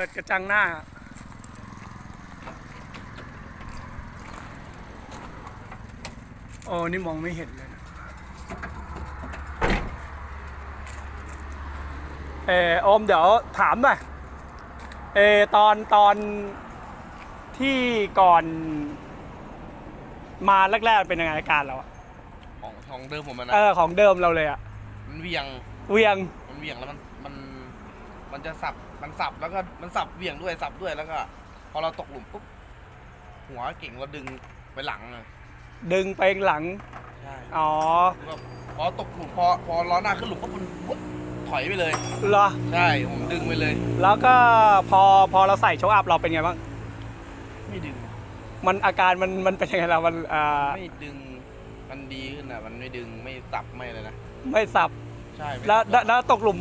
ปิดกระจังหน้า โอ้นี่มองไม่เห็นเลยนะเออโอมเดี๋ยวถามหน่อยเออตอนตอนที่ก่อนมาแรกๆเป็นยังไงอาการเราอะของของเดิมผมอะนะเออของเดิมเราเลยอะมันเหวียงเวียงมันเหวียงแล้วมันมัน มันจะสับมันสับแล้วก็มันสับเหวียงด้วยสับด้วยแล้วก็ พอเราตกหลุมปุ๊บหัวเก่งเราดึงไปหลังเลยดึงไปหลัง ใช่อ๋อแล้วก็พอตกหลุมพอพอล้อหน้าขึ้นหลุมปุ๊บมันปุ๊บถอยไปเลย เหรอ ใช่ผมดึงไปเลย แล้วก็พอพอเราใส่โชว์อัพเราเป็นไงบ้าง ไม่ดึง มันอาการมันมันเป็นยังไงล่ะมันอ่าไม่ดึงมันดีขึ้นอะ มันไม่ดึงไม่สับไม่เลยนะ ไม่สับ ใช่ไม่แล้วสับแล้วแล้วตกหลุม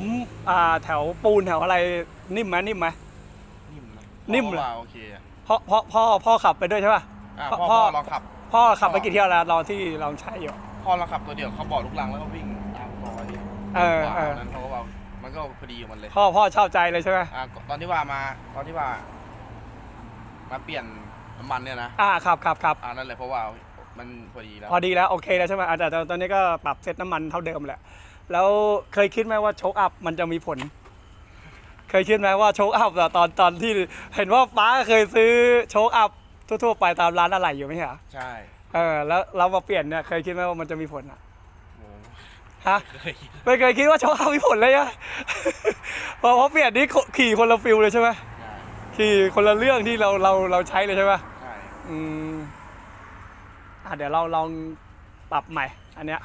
อ่าแถวปูนแถวอะไรนิ่มไหมนิ่มไหม นิ่มนะนิ่มเพเลยราะว่าโอเคอะพ่อพ่อพ่อพ่อขับไปด้วยใช่ป่ะ อะพ่อพ่อพ่อพ่อลองขับ พ่อขับไปกี่เที่ยวแล้วเราที่เราใช้อยู่ พ่อเราขับตัวเดียวเขาบอกลูกลังแล้วก็วิ่งตามรอยเออว่าเออ นั้นเขาก็ว่ามันก็พอดีของมันเลย พ่อพ่อชอบใจเลยใช่ไหมอ่าตอนที่ว่ามาตอนที่ว่า มาเปลี่ยนน้ำมันเนี่ยนะอ่าขับขับขับอ่านั่นแหละเพราะว่ามันพอดีแล้วพอดีแล้วโอเคแล้วใช่ไหมอะแต่แต่ตอนนี้ก็ปรับเซตน้ำมันเท่าเดิมแหละ แล้วเคยคิดไหมว่าโชคอัพมันจะมีผล เคยคิดไหมว่าโชคอัพอะตอนตอนที่เห็นว่าป้าเคยซื้อโชคอัพทั่วๆไปตามร้านอะไหล่อยู่ไหมฮะใช่เออแล้วเรามาเปลี่ยนเนี่ยเคยคิดไหมว่ามันจะมีผลอะโอ้ฮะเคยไม่เคยคิดว่าโชคอัพมีผลเลยอะ พอพอเปลี่ยนนี่ขี่คนละฟิลเลยใช่ไหมใช่ขี่คนละเรื่องที่เราเราเราใช้เลยใช่ไหมใช่อืมอะเดี๋ยวเราลองปรับใหม่ อันเนี้ย